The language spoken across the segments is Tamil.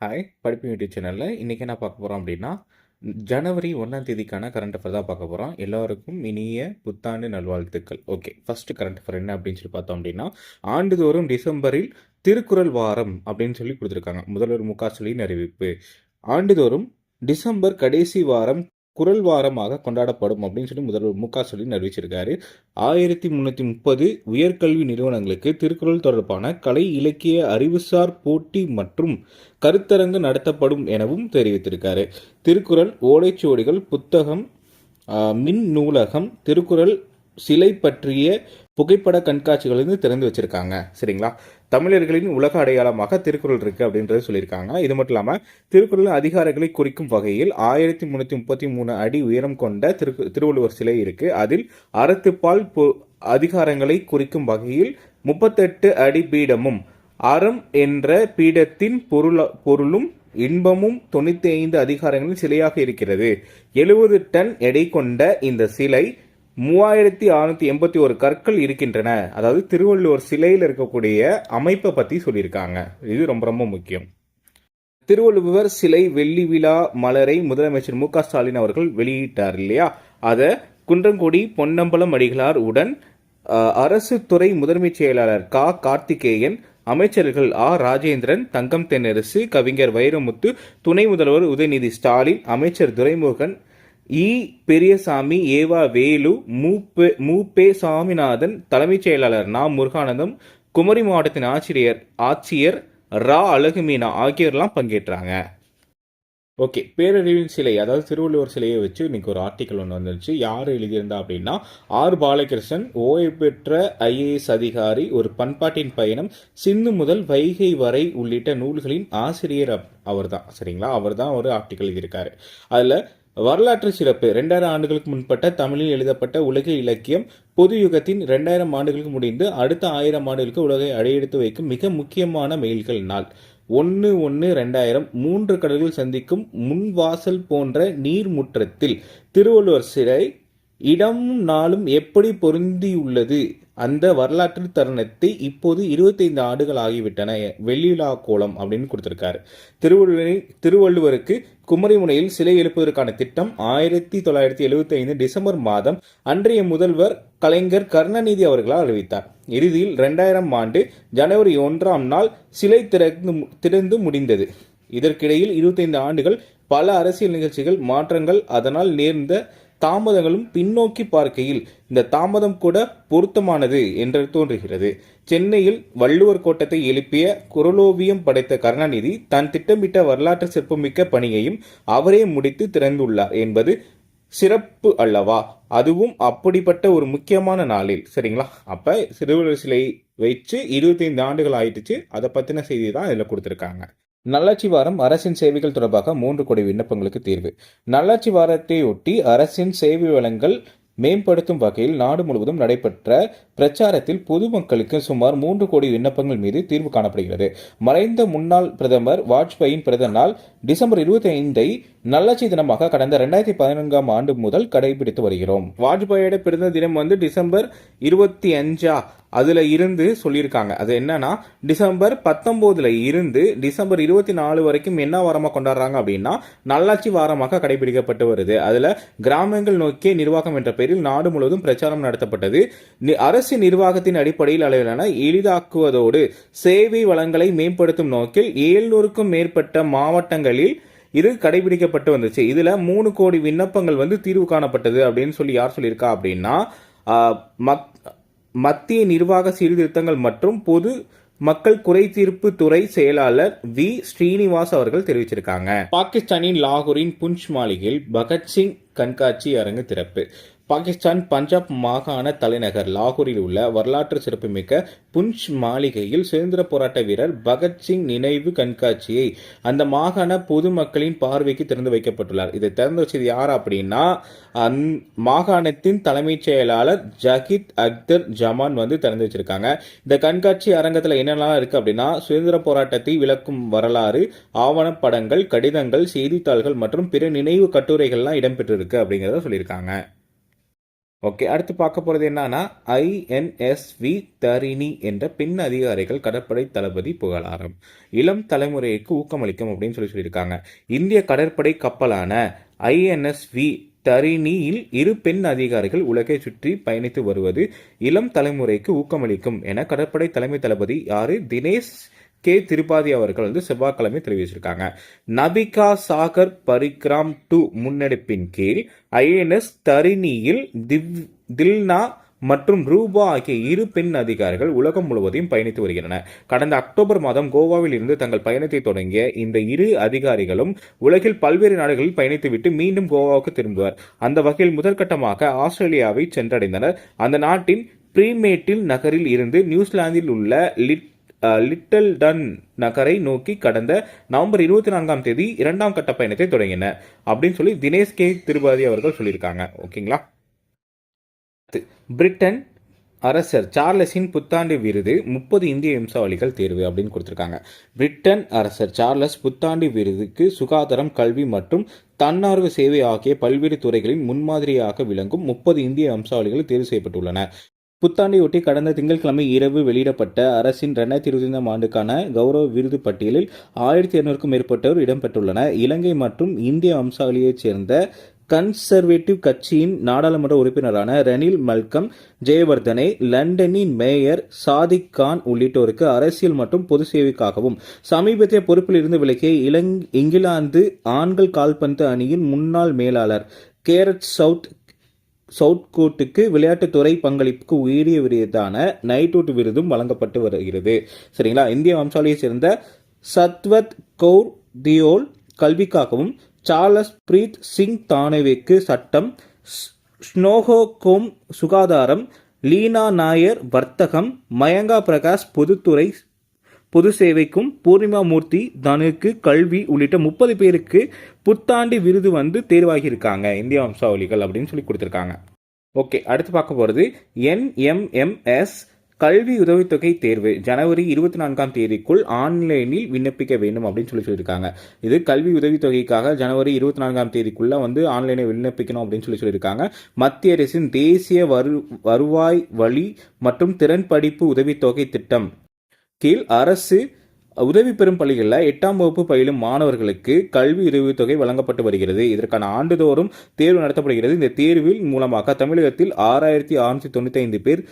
ஹாய் படிப்பு யூடியூப் சேனலில் இன்றைக்கி என்ன பார்க்க போகிறோம் அப்படின்னா ஜனவரி ஒன்றாம் தேதிக்கான கரண்ட் அஃபேர் தான் பார்க்க போகிறோம் எல்லாருக்கும் இனிய புத்தாண்டு நல்வாழ்த்துக்கள். ஓகே ஃபர்ஸ்ட் கரண்ட் அஃபேர் என்ன அப்படின்னு சொல்லி பார்த்தோம் அப்படின்னா ஆண்டுதோறும் டிசம்பரில் திருக்குறள் வாரம் அப்படின்னு சொல்லி கொடுத்துருக்காங்க. முதல்வர் மு க ஸ்டாலின் அறிவிப்பு. ஆண்டுதோறும் டிசம்பர் கடைசி வாரம் குரல் வாரமாக கொண்டாடப்படும் அப்படின்னு சொல்லி முதல்வர் மு க ஸ்டாலின் அறிவிச்சிருக்காரு. ஆயிரத்தி முந்நூற்றி முப்பது உயர்கல்வி நிறுவனங்களுக்கு திருக்குறள் தொடர்பான கலை இலக்கிய அறிவுசார் போட்டி மற்றும் கருத்தரங்கு நடத்தப்படும் எனவும் தெரிவித்திருக்காரு. திருக்குறள் ஓலைச்சுவடிகள் புத்தகம் மின் நூலகம் திருக்குறள் சிலை பற்றிய புகைப்பட கண்காட்சிகள் வந்து திறந்து வச்சிருக்காங்க. சரிங்களா? தமிழர்களின் உலக அடையாளமாக திருக்குறள் இருக்குது அப்படின்றது சொல்லியிருக்காங்க. இது மட்டும் இல்லாமல் திருக்குறள் அதிகாரங்களை குறிக்கும் வகையில் ஆயிரத்தி முந்நூற்றி முப்பத்தி மூணு அடி உயரம் கொண்ட திரு திருவள்ளுவர் சிலை இருக்குது அதில் அறத்துப்பால் பொ- அதிகாரங்களை குறிக்கும் வகையில் முப்பத்தெட்டு அடி பீடமும் அறம் என்ற பீடத்தின் பொருள பொருளும் இன்பமும் தொண்ணூத்தி ஐந்து அதிகாரங்களில் சிலையாக இருக்கிறது. எழுபது டன் எடை கொண்ட இந்த சிலை மூவாயிரத்தி அறுநூத்தி எண்பத்தி ஒரு கற்கள் இருக்கின்றன. அதாவது திருவள்ளுவர் சிலையில் இருக்கக்கூடிய அமைப்பை பற்றி சொல்லியிருக்காங்க. இது ரொம்ப ரொம்ப முக்கியம். திருவள்ளுவர் சிலை வெள்ளி விழா மலரை முதலமைச்சர் மு க ஸ்டாலின் அவர்கள் வெளியிட்டார் இல்லையா? அதை குன்றங்குடி பொன்னம்பலம் அடிகளார் உடன் அரசு துறை முதன்மைச் செயலாளர் கா. கார்த்திகேயன் அமைச்சர்கள் ஆ. ராஜேந்திரன் தங்கம் தென்னரசு கவிஞர் வைரமுத்து துணை முதல்வர் உதயநிதி ஸ்டாலின் அமைச்சர் துரைமுருகன் இ பெரியசாமி ஏவா வேலு மூப்பே மூப்பே சாமிநாதன் தலைமைச் செயலாளர் நா. முருகானந்தம் குமரி மாவட்டத்தின் ஆட்சியர் ஆட்சியர் ரா. அழகுமீனா ஆகியோர்லாம் பங்கேற்றாங்க. ஓகே பேரறிவின் சிலை அதாவது திருவள்ளுவர் சிலையை வச்சு இன்னைக்கு ஒரு ஆர்டிக்கல் ஒன்று வந்துருச்சு. யார் எழுதியிருந்தா அப்படின்னா ஆர். பாலகிருஷ்ணன் ஓய்வு பெற்ற ஐஏஎஸ் அதிகாரி ஒரு பண்பாட்டின் பயணம் சிந்து முதல் வைகை வரை உள்ளிட்ட நூல்களின் ஆசிரியர் அவர் தான் சரிங்களா? அவர் தான் ஒரு ஆர்டிக்கல் எழுதியிருக்காரு. அதில் வரலாற்று சிறப்பு. ரெண்டாயிரம் ஆண்டுகளுக்கு முன்பட்ட தமிழில் எழுதப்பட்ட உலக இலக்கியம் பொது யுகத்தின் ரெண்டாயிரம் ஆண்டுகளுக்கு முடிந்து அடுத்த ஆயிரம் ஆண்டுகளுக்கு உலகை அடையெடுத்து வைக்கும் மிக முக்கியமான மெயில்கள் நாள். ஒன்று ஒன்று ரெண்டாயிரம் மூன்று கடல்கள் சந்திக்கும் முன்வாசல் போன்ற நீர்முற்றத்தில் திருவள்ளுவர் சிலை இடமும் நாளும் எப்படி பொருந்தியுள்ளது? அந்த வரலாற்று தருணத்தை இப்போது இருபத்தைந்து ஆண்டுகள் ஆகிவிட்டன. வெள்ளிலா கோலம் அப்படின்னு கொடுத்திருக்காரு. திருவள்ளுவரின் திருவள்ளுவருக்கு குமரிமுனையில் சிலை எழுப்புவதற்கான திட்டம் ஆயிரத்தி தொள்ளாயிரத்தி எழுபத்தி ஐந்து டிசம்பர் மாதம் அன்றைய முதல்வர் கலைஞர் கருணாநிதி அவர்களால் அறிவித்தார். இறுதியில் ரெண்டாயிரம் ஆண்டு ஜனவரி ஒன்றாம் நாள் சிலை திறந்து திறந்து முடிந்தது. இதற்கிடையில் இருபத்தைந்து ஆண்டுகள் பல அரசியல் நிகழ்ச்சிகள் மாற்றங்கள் அதனால் நேர்ந்த தாமதங்களும் பின்னோக்கி பார்க்கையில் இந்த தாமதம் கூட பொருத்தமானது என்று தோன்றுகிறது. சென்னையில் வள்ளுவர் கோட்டத்தை எழுப்பிய குரலோவியம் படைத்த கருணாநிதி தான் திட்டமிட்ட வரலாற்று சிற்பமிக்க பணியையும் அவரே முடித்து திறந்துள்ளார் என்பது சிறப்பு அல்லவா? அதுவும் அப்படிப்பட்ட ஒரு முக்கியமான நாளில். சரிங்களா? அப்ப சிறுவர் சிலை வச்சு இருபத்தைந்து ஆண்டுகள் ஆயிடுச்சு. அதை பத்தின செய்தி தான் இதில் கொடுத்துருக்காங்க. நல்லாட்சி வாரம் அரசின் சேவைகள் தொடர்பாக மூன்று கோடி விண்ணப்பங்களுக்கு தீர்வு. நல்லாட்சி வாரத்தையொட்டி அரசின் சேவை வளங்கள் மேம்படுத்தும் வகையில் நாடு முழுவதும் நடைபெற்ற பிரச்சாரத்தில் பொதுமக்களுக்கு சுமார் மூன்று கோடி விண்ணப்பங்கள் மீது தீர்வு காணப்படுகிறது. மறைந்த முன்னாள் பிரதமர் வாஜ்பாயின் பிறந்த நாள் டிசம்பர் இருபத்தி ஐந்தை நல்லாட்சி தினமாக கடந்த ரெண்டாயிரத்தி பதினான்காம் ஆண்டு முதல் கடைபிடித்து வருகிறோம். வாஜ்பாயோட பிறந்த தினம் வந்து டிசம்பர் இருபத்தி அஞ்சா அதுல இருந்து சொல்லியிருக்காங்க. அது என்னன்னா டிசம்பர் பத்தொன்பதுல இருந்து டிசம்பர் இருபத்தி நாலு வரைக்கும் என்ன வாரமாக கொண்டாடுறாங்க அப்படின்னா நல்லாட்சி வாரமாக கடைபிடிக்கப்பட்டு வருது. அதுல கிராமங்கள் நோக்கிய நிர்வாகம் என்ற பெயரில் நாடு முழுவதும் பிரச்சாரம் நடத்தப்பட்டது. நி- அரசு நிர்வாகத்தின் அடிப்படையில் அளவிலான எளிதாக்குவதோடு சேவை வளங்களை மேம்படுத்தும் நோக்கில் ஏழ்நூறுக்கும் மேற்பட்ட மாவட்டங்களில் இது கடைபிடிக்கப்பட்டு வந்துச்சு. இதில் மூணு கோடி விண்ணப்பங்கள் வந்து தீர்வு காணப்பட்டது அப்படின்னு சொல்லி யார் சொல்லியிருக்கா அப்படின்னா மக்- மத்திய நிர்வாக சீர்திருத்தங்கள் மற்றும் பொது மக்கள் குறை தீர்ப்பு துறை செயலாளர் வி. ஸ்ரீனிவாஸ் அவர்கள் தெரிவிச்சிருக்காங்க. பாகிஸ்தானின் லாகூரின் புஞ்ச் மாளிகையில் பகத்சிங் கண்காட்சி அரங்கு திறப்பு. பாகிஸ்தான் பஞ்சாப் மாகாண தலைநகர் லாகூரில் உள்ள வரலாற்று சிறப்புமிக்க புஞ்ச் மாளிகையில் சுதந்திர போராட்ட வீரர் பகத்சிங் நினைவு கண்காட்சியை அந்த மாகாண பொதுமக்களின் பார்வைக்கு திறந்து வைக்கப்பட்டுள்ளார். இதை திறந்து வச்சது யார் அப்படின்னா அந் மாகாணத்தின் தலைமைச் செயலாளர் ஜஹித் அக்தர் ஜமான் வந்து திறந்து வச்சிருக்காங்க. இந்த கண்காட்சி அரங்கத்தில் என்னெல்லாம் இருக்குது அப்படின்னா சுதந்திர போராட்டத்தை விளக்கும் வரலாறு ஆவணப்படங்கள் கடிதங்கள் செய்தித்தாள்கள் மற்றும் பிற நினைவு கட்டுரைகள்லாம் இடம்பெற்றிருக்கு அப்படிங்கிறத சொல்லியிருக்காங்க. ஓகே அடுத்து பார்க்க போகிறது என்னன்னா ஐஎன்எஸ்வி தரிணி என்ற பெண் அதிகாரிகள் கடற்படை தளபதி புகழாரம். இளம் தலைமுறைக்கு ஊக்கமளிக்கும் அப்படின்னு சொல்லி சொல்லியிருக்காங்க. இந்திய கடற்படை கப்பலான ஐஎன்எஸ்வி தரிணியில் இரு பெண் அதிகாரிகள் உலகை சுற்றி பயணித்து வருவது இளம் தலைமுறைக்கு ஊக்கமளிக்கும் என கடற்படை தலைமை தளபதி யாரு தினேஷ் கே திரிபாதி அவர்கள் வந்து செவ்வாய்க்கிழமை தெரிவிச்சிருக்காங்க. நபிகா சாகர் பரிக்ராம் டூ முன்னெடுப்பின் கீழ் ஐஎன்எஸ் தரிணியில் திவ் தில்னா மற்றும் ரூபா ஆகிய இரு பெண் அதிகாரிகள் உலகம் முழுவதையும் பயணித்து வருகின்றனர். கடந்த அக்டோபர் மாதம் கோவாவில் இருந்து தங்கள் பயணத்தை தொடங்கிய இந்த இரு அதிகாரிகளும் உலகில் பல்வேறு நாடுகளில் பயணித்துவிட்டு மீண்டும் கோவாவுக்கு திரும்புவர். அந்த வகையில் முதற்கட்டமாக ஆஸ்திரேலியாவை சென்றடைந்தனர். அந்த நாட்டின் பிரீமேட்டில் நகரில் இருந்து நியூசிலாந்தில் உள்ள லிட் லிட்டில் டன் நகரை நோக்கி கடந்த நவம்பர் இருபத்தி நான்காம் தேதி இரண்டாம் கட்ட பயணத்தை தொடங்கின. அப்படின்னு சொல்லி தினேஷ் கே. திருபாதி அவர்கள் சொல்லியிருக்காங்க. ஓகேங்களா? பிரிட்டன் அரசர் சார்லஸின் புத்தாண்டு விருது முப்பது இந்திய வம்சாவளிகள் தேர்வு அப்படின்னு கொடுத்துருக்காங்க. பிரிட்டன் அரசர் சார்லஸ் புத்தாண்டு விருதுக்கு சுகாதாரம் கல்வி மற்றும் தன்னார்வ சேவை ஆகிய பல்வேறு துறைகளின் முன்மாதிரியாக விளங்கும் முப்பது இந்திய வம்சாவளிகள் தேர்வு செய்யப்பட்டுள்ளன. புத்தாண்டையொட்டி கடந்த திங்கட்கிழமை இரவு வெளியிடப்பட்ட அரசின் ரெண்டாயிரத்தி இருபத்தி ஐந்தாம் ஆண்டுக்கான கௌரவ விருது பட்டியலில் ஆயிரத்தி இருநூறுக்கும் மேற்பட்டோர் இடம்பெற்றுள்ளனர். இலங்கை மற்றும் இந்திய வம்சாவளியைச் சேர்ந்த கன்சர்வேட்டிவ் கட்சியின் நாடாளுமன்ற உறுப்பினரான ரணில் மல்கம் ஜெயவர்தனை லண்டனின் மேயர் சாதிக் கான் உள்ளிட்டோருக்கு அரசியல் மற்றும் பொது சேவைக்காகவும் சமீபத்திய பொறுப்பில் இருந்து விலகிய இலங் இங்கிலாந்து ஆண்கள் கால்பந்து அணியின் முன்னாள் மேலாளர் கேரட் சவுத் சவுட்கோட்டுக்கு விளையாட்டுத்துறை பங்களிப்புக்கு உயரிய விருதான நைட்வுட் விருதும் வழங்கப்பட்டு வருகிறது. சரிங்களா? இந்திய வம்சாவளியைச் சேர்ந்த சத்வத் கௌர் தியோல் கல்விக்காகவும் சார்லஸ் பிரீத் சிங் தானேவிற்கு சட்டம் ஸ்- சுகாதாரம் லீனா நாயர் வர்த்தகம் மயங்கா பிரகாஷ் பொதுத்துறை பொது சேவைக்கும் பூர்ணிமா மூர்த்தி தனுக்கு கல்வி உள்ளிட்ட முப்பது பேருக்கு புத்தாண்டு விருது வந்து தேர்வாகியிருக்காங்க. இந்திய வம்சாவளிகள் அப்படின்னு சொல்லி கொடுத்துருக்காங்க. ஓகே அடுத்து பார்க்க போகிறது என்எம்எம்எஸ் கல்வி உதவித்தொகை தேர்வு. ஜனவரி இருபத்தி நான்காம் தேதிக்குள் ஆன்லைனில் விண்ணப்பிக்க வேண்டும் அப்படின்னு சொல்லி சொல்லியிருக்காங்க. இது கல்வி உதவித்தொகைக்காக ஜனவரி இருபத்தி நான்காம் தேதிக்குள்ளே வந்து ஆன்லைனில் விண்ணப்பிக்கணும் அப்படின்னு சொல்லி சொல்லியிருக்காங்க. மத்திய அரசின் தேசிய வரு வருவாய் வழி மற்றும் திறன் படிப்பு உதவித்தொகை திட்டம். கீழ் அரசு உதவி பெறும் பள்ளிகளில் எட்டாம் வகுப்பு பயிலும் மாணவர்களுக்கு கல்வி உதவித்தொகை வழங்கப்பட்டு வருகிறது. இதற்கான ஆண்டுதோறும் தேர்வு நடத்தப்படுகிறது. இந்த தேர்வில் மூலமாக தமிழகத்தில் ஆறாயிரத்தி அறுநூற்றி தொண்ணூற்றி ஐந்து பேர்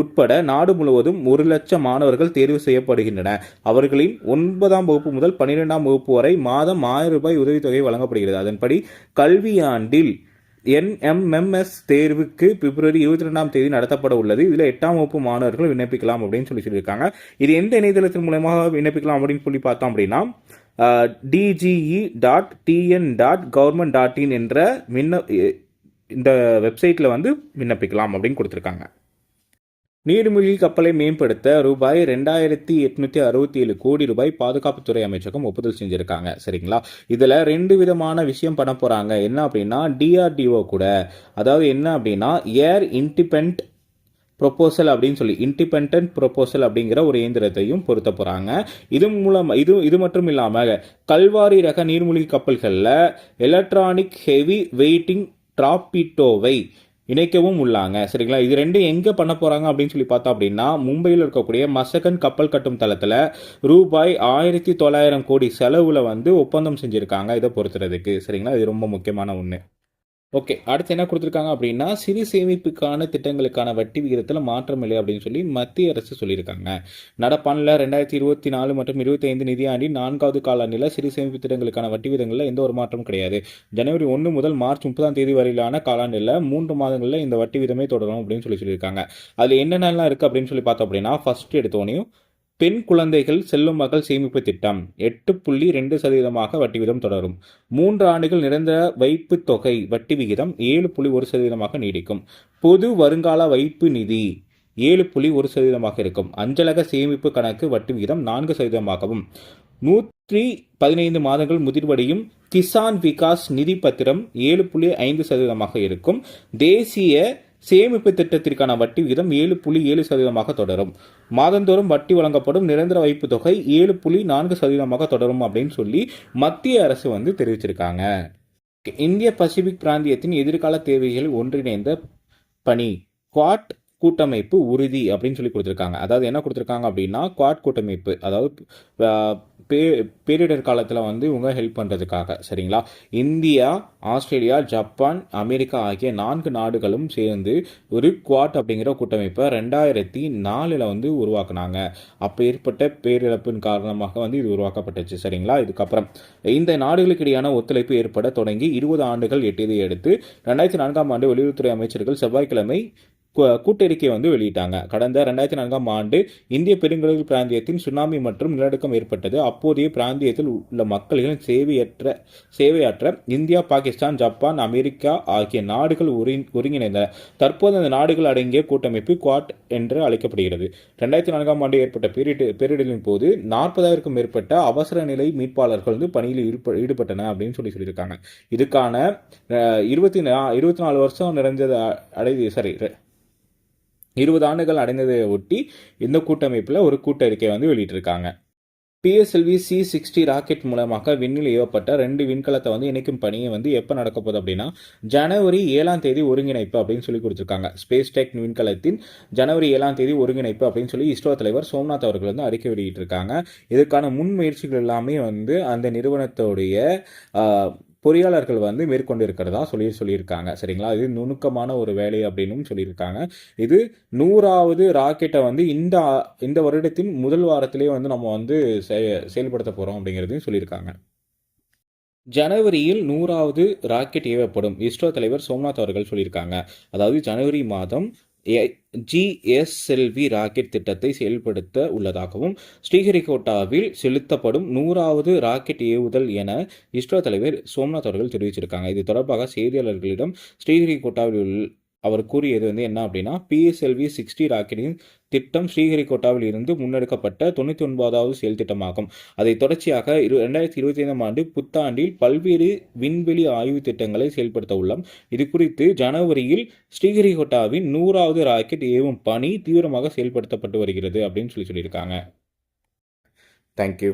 உட்பட நாடு முழுவதும் ஒரு லட்சம் மாணவர்கள் தேர்வு செய்யப்படுகின்றன. அவர்களின் ஒன்பதாம் வகுப்பு முதல் பன்னிரெண்டாம் வகுப்பு வரை மாதம் ஆயிரம் ரூபாய் உதவித்தொகை வழங்கப்படுகிறது. அதன்படி கல்வியாண்டில் என்எம்எம்எஸ் தேர்வுக்கு பிப்ரவரி இருபத்தி ரெண்டாம் தேதி நடத்தப்பட உள்ளது. இதில் எட்டாம் வகுப்பு மாணவர்கள் விண்ணப்பிக்கலாம் அப்படின்னு சொல்லி சொல்லியிருக்காங்க. இது எந்த இணையதளத்தின் மூலமாக விண்ணப்பிக்கலாம் அப்படின்னு சொல்லி பார்த்தோம் அப்படின்னா DGE dot TN dot government dot in என்ற விண்ண இந்த வெப்சைட்டில் வந்து விண்ணப்பிக்கலாம் அப்படின்னு கொடுத்துருக்காங்க. நீர்மூழ்கி கப்பலை மேம்படுத்த ரூபாய் ரெண்டாயிரத்தி எட்நூத்தி அறுபத்தி ஏழு கோடி ரூபாய் பாதுகாப்புத்துறை அமைச்சகம் ஒப்புதல் செஞ்சிருக்காங்க. சரிங்களா? இதுல ரெண்டு விதமான விஷயம் பண்ண போறாங்க. என்ன அப்படின்னா டிஆர்டிஓ கூட. அதாவது என்ன அப்படின்னா ஏர் இண்டிபெண்ட் ப்ரொபோசல் அப்படின்னு சொல்லி இண்டிபெண்ட் ப்ரொபோசல் அப்படிங்கிற ஒரு இயந்திரத்தையும் பொருத்த போகிறாங்க இது மூலம் இது இது மட்டும் இல்லாமல் கல்வாரி ரக நீர்மூழ்கி கப்பல்களில் எலக்ட்ரானிக் ஹெவி வெயிட்டிங் டிராபிட்டோவை இணைக்கவும் உள்ளாங்க. சரிங்களா? இது ரெண்டும் எங்கே பண்ண போகிறாங்க அப்படின்னு சொல்லி பார்த்தோம் அப்படின்னா மும்பையில் இருக்கக்கூடிய மசகன் கப்பல் கட்டும் தளத்தில் ரூபாய் ஆயிரத்தி தொள்ளாயிரம் கோடி செலவில் வந்து ஒப்பந்தம் செஞ்சுருக்காங்க இதை பொறுத்துறதுக்கு. சரிங்களா? இது ரொம்ப முக்கியமான ஒன்று ஓகே அடுத்து என்ன கொடுத்துருக்காங்க அப்படின்னா சிறு சேமிப்புக்கான திட்டங்களுக்கான வட்டி விகிதத்தில் மாற்றம் இல்லை அப்படின்னு சொல்லி மத்திய அரசு சொல்லியிருக்காங்க. நடப்பாண்டில் ரெண்டாயிரத்தி இருபத்தி நாலு மற்றும் இருபத்தி ஐந்து நிதியாண்டின் நான்காவது காலாண்டில் சிறு சேமிப்பு திட்டங்களுக்கான வட்டி விகிதங்களில் எந்த ஒரு மாற்றமும் கிடையாது. ஜனவரி ஒன்று முதல் மார்ச் முப்பதாம் தேதி வரையிலான காலாண்டில் மூன்று மாதங்களில் இந்த வட்டி விகிதமே தொடரும் அப்படின்னு சொல்லி சொல்லியிருக்காங்க. அதில் என்னென்னலாம் இருக்குது அப்படின்னு சொல்லி பார்த்தோம் அப்படின்னா ஃபர்ஸ்ட் எடுத்தோனையும் பெண் குழந்தைகள் செல்லும் மகள் சேமிப்பு திட்டம். எட்டு புள்ளி ரெண்டு சதவீதமாக வட்டி விகிதம் தொடரும். மூன்று ஆண்டுகள் நிரந்தர வைப்பு தொகை வட்டி விகிதம் ஏழு புள்ளி ஒரு சதவீதமாக நீடிக்கும். பொது வருங்கால வைப்பு நிதி ஏழு புள்ளி ஒரு சதவீதமாக இருக்கும். அஞ்சலக சேமிப்பு கணக்கு வட்டி விகிதம் நான்கு சதவீதமாகவும். நூற்றி பதினைந்து மாதங்கள் முதிர்வடையும் கிசான் விகாஸ் நிதி பத்திரம் ஏழு புள்ளி ஐந்து சதவீதமாக இருக்கும். தேசிய சேமிப்பு திட்டத்திற்கான வட்டி விகிதம் ஏழு புள்ளி ஏழு சதவீதமாக தொடரும். மாதந்தோறும் வட்டி வழங்கப்படும் நிரந்தர வைப்பு தொகை ஏழு புள்ளி நான்கு சதவீதமாக தொடரும் அப்படின்னு சொல்லி மத்திய அரசு வந்து தெரிவிச்சிருக்காங்க. இந்திய பசிபிக் பிராந்தியத்தின் எதிர்கால தேவைகள் ஒன்றிணைந்த பணி குவாட் கூட்டமைப்பு உறுதி அப்படின்னு சொல்லி கொடுத்துருக்காங்க. அதாவது என்ன கொடுத்துருக்காங்க அப்படின்னா குவாட் கூட்டமைப்பு அதாவது பே பேரிடர் காலத்தில் வந்து இவங்க ஹெல்ப் பண்ணுறதுக்காக சரிங்களா? இந்தியா ஆஸ்திரேலியா ஜப்பான் அமெரிக்கா ஆகிய நான்கு நாடுகளும் சேர்ந்து ஒரு குவாட் அப்படிங்கிற கூட்டமைப்பை ரெண்டாயிரத்தி நாலில் வந்து உருவாக்குனாங்க. அப்போ ஏற்பட்ட பேரிழப்பின் காரணமாக வந்து இது உருவாக்கப்பட்டுச்சு சரிங்களா? இதுக்கப்புறம் இந்த நாடுகளுக்கு இடையான ஒத்துழைப்பு ஏற்பட தொடங்கி இருபது ஆண்டுகள் எட்டியதை அடுத்து ரெண்டாயிரத்தி நான்காம் ஆண்டு வெளியுறவுத்துறை அமைச்சர்கள் செவ்வாய்க்கிழமை கூட்டறிக்கை வந்து வெளியிட்டாங்க. கடந்த ரெண்டாயிரத்தி நான்காம் ஆண்டு இந்திய பெருங்கடல் பிராந்தியத்தின் சுனாமி மற்றும் நிலநடுக்கம் ஏற்பட்டது. அப்போதைய பிராந்தியத்தில் உள்ள மக்களின் சேவையற்ற சேவையாற்ற இந்தியா பாகிஸ்தான் ஜப்பான் அமெரிக்கா ஆகிய நாடுகள் ஒருங்கிணைந்தன. தற்போது அந்த நாடுகள் அடங்கிய கூட்டமைப்பு குவாட் என்று அழைக்கப்படுகிறது. ரெண்டாயிரத்தி நான்காம் ஆண்டு ஏற்பட்ட பேரிடு பேரிடலின் போது நாற்பதாயிரக்கும் மேற்பட்ட அவசர நிலை மீட்பாளர்கள் வந்து பணியில் ஈடுபட்டன அப்படின்னு சொல்லி சொல்லியிருக்காங்க. இதுக்கான இருபத்தி நா இருபத்தி நாலு வருஷம் நிறைஞ்சது அடை சாரி இருபது ஆண்டுகள் அடைந்ததை ஒட்டி இந்த கூட்டமைப்பில் ஒரு கூட்டறிக்கை வந்து வெளியிட்டிருக்காங்க. பிஎஸ்எல்வி சி சிக்ஸ்டி ராக்கெட் மூலமாக விண்ணில் ஏவப்பட்ட ரெண்டு விண்கலத்தை வந்து இணைக்கும் பணியை வந்து எப்போ நடக்க போகுது அப்படின்னா ஜனவரி ஏழாம் தேதி ஒருங்கிணைப்பு அப்படின்னு சொல்லி கொடுத்துருக்காங்க. ஸ்பேஸ் டெக் விண்கலத்தின் ஜனவரி ஏழாம் தேதி ஒருங்கிணைப்பு அப்படின்னு சொல்லி இஸ்ரோ தலைவர் சோம்நாத் அவர்கள் வந்து அறிக்கை வெளியிட்டிருக்காங்க. இதுக்கான முன்முயற்சிகள் எல்லாமே வந்து அந்த நிறுவனத்தோடைய பொறியாளர்கள் வந்து மேற்கொண்டு இருக்கிறதா சொல்லி சொல்லியிருக்காங்க. சரிங்களா? இது நுணுக்கமான ஒரு வேலை அப்படின்னும் சொல்லியிருக்காங்க. இது நூறாவது ராக்கெட்டை வந்து இந்த இந்த வருடத்தின் முதல் வாரத்திலே வந்து நம்ம வந்து செயல்படுத்த போகிறோம் அப்படிங்கிறதையும் சொல்லியிருக்காங்க. ஜனவரியில் நூறாவது ராக்கெட் ஏவப்படும். இஸ்ரோ தலைவர் சோம்நாத் அவர்கள் சொல்லியிருக்காங்க. அதாவது ஜனவரி மாதம் ஜிஎஸ்எல்வி ராக்கெட் திட்டத்தை செயல்படுத்த உள்ளதாகவும் ஸ்ரீஹரிகோட்டாவில் செலுத்தப்படும் நூறாவது ராக்கெட் ஏவுதல் என இஸ்ரோ தலைவர் சோம்நாத் அவர்கள் தெரிவிச்சிருக்காங்க. இது தொடர்பாக செய்தியாளர்களிடம் ஸ்ரீஹரிகோட்டாவில் உள்ள அவர் கூறியது வந்து என்ன அப்படின்னா பிஎஸ்எல்வி சிக்ஸ்டி ராக்கெட்டின் திட்டம் ஸ்ரீஹரிகோட்டாவில் இருந்து முன்னெடுக்கப்பட்ட தொண்ணூற்றி ஒன்பதாவது செயல் திட்டமாகும். அதை தொடர்ச்சியாக இரு ரெண்டாயிரத்தி இருபத்தி ஐந்தாம் ஆண்டு புத்தாண்டில் பல்வேறு விண்வெளி ஆய்வு திட்டங்களை செயல்படுத்த உள்ளோம். இது குறித்து ஜனவரியில் ஸ்ரீஹரிகோட்டாவின் நூறாவது ராக்கெட் ஏவும் பணி தீவிரமாக செயல்படுத்தப்பட்டு வருகிறது அப்படின்னு சொல்லி சொல்லியிருக்காங்க. தேங்க்யூ